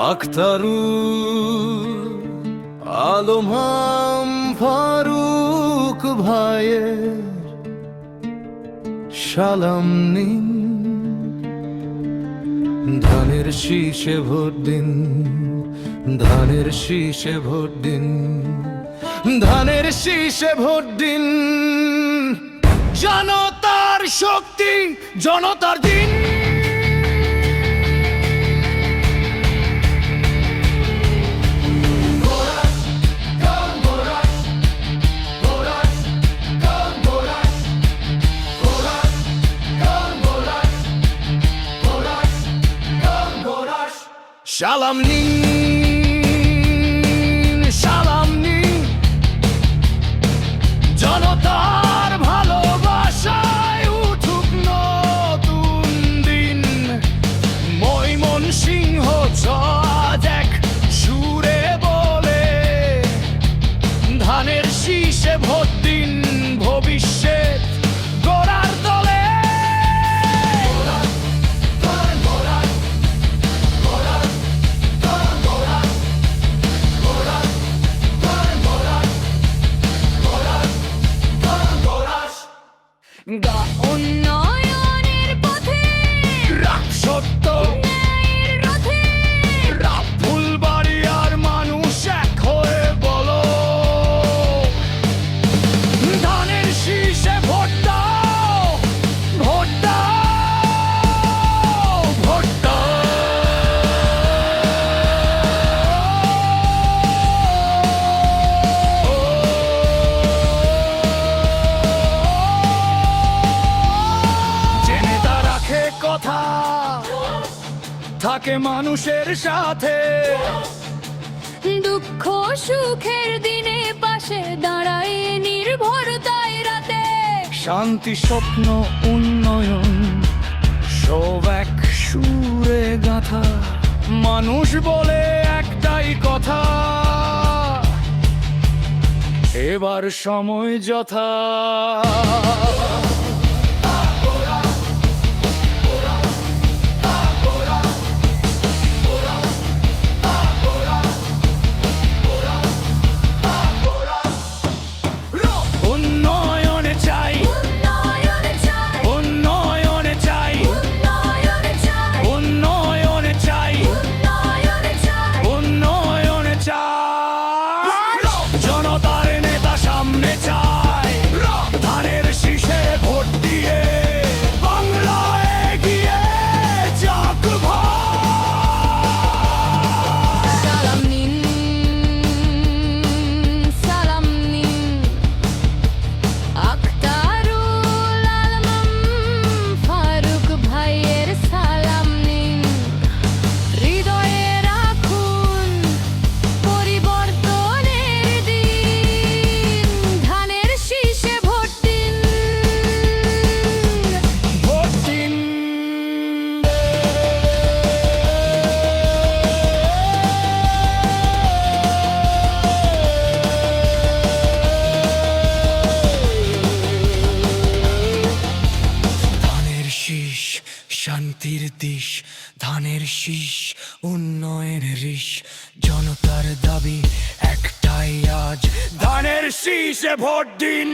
আখতারু আলমাম ফারুক ভাইয়ের সালাম নিন ধানের শীষে ভোট দিন ধানের শীষে ভোট দিন ধানের শীষে ভোট দিন জনতার শক্তি জনতার দিন সালাম উন্নয়নের পথে। সত্য থাকে মানুষের সাথে। দুঃখ সুখের দিনে পাশে দাঁড়ায় নির্ভরতায় রাতে। শান্তি স্বপ্ন উন্নয়ন সব এক সুরে গাথা। মানুষ বলে একটাই কথা এবার সময় যথা। শান্তির দিশ ধানের শীষ উন্নয়নের ঋষ জনতার দাবি একটাই আজ ধানের শীষে ভোট দিন।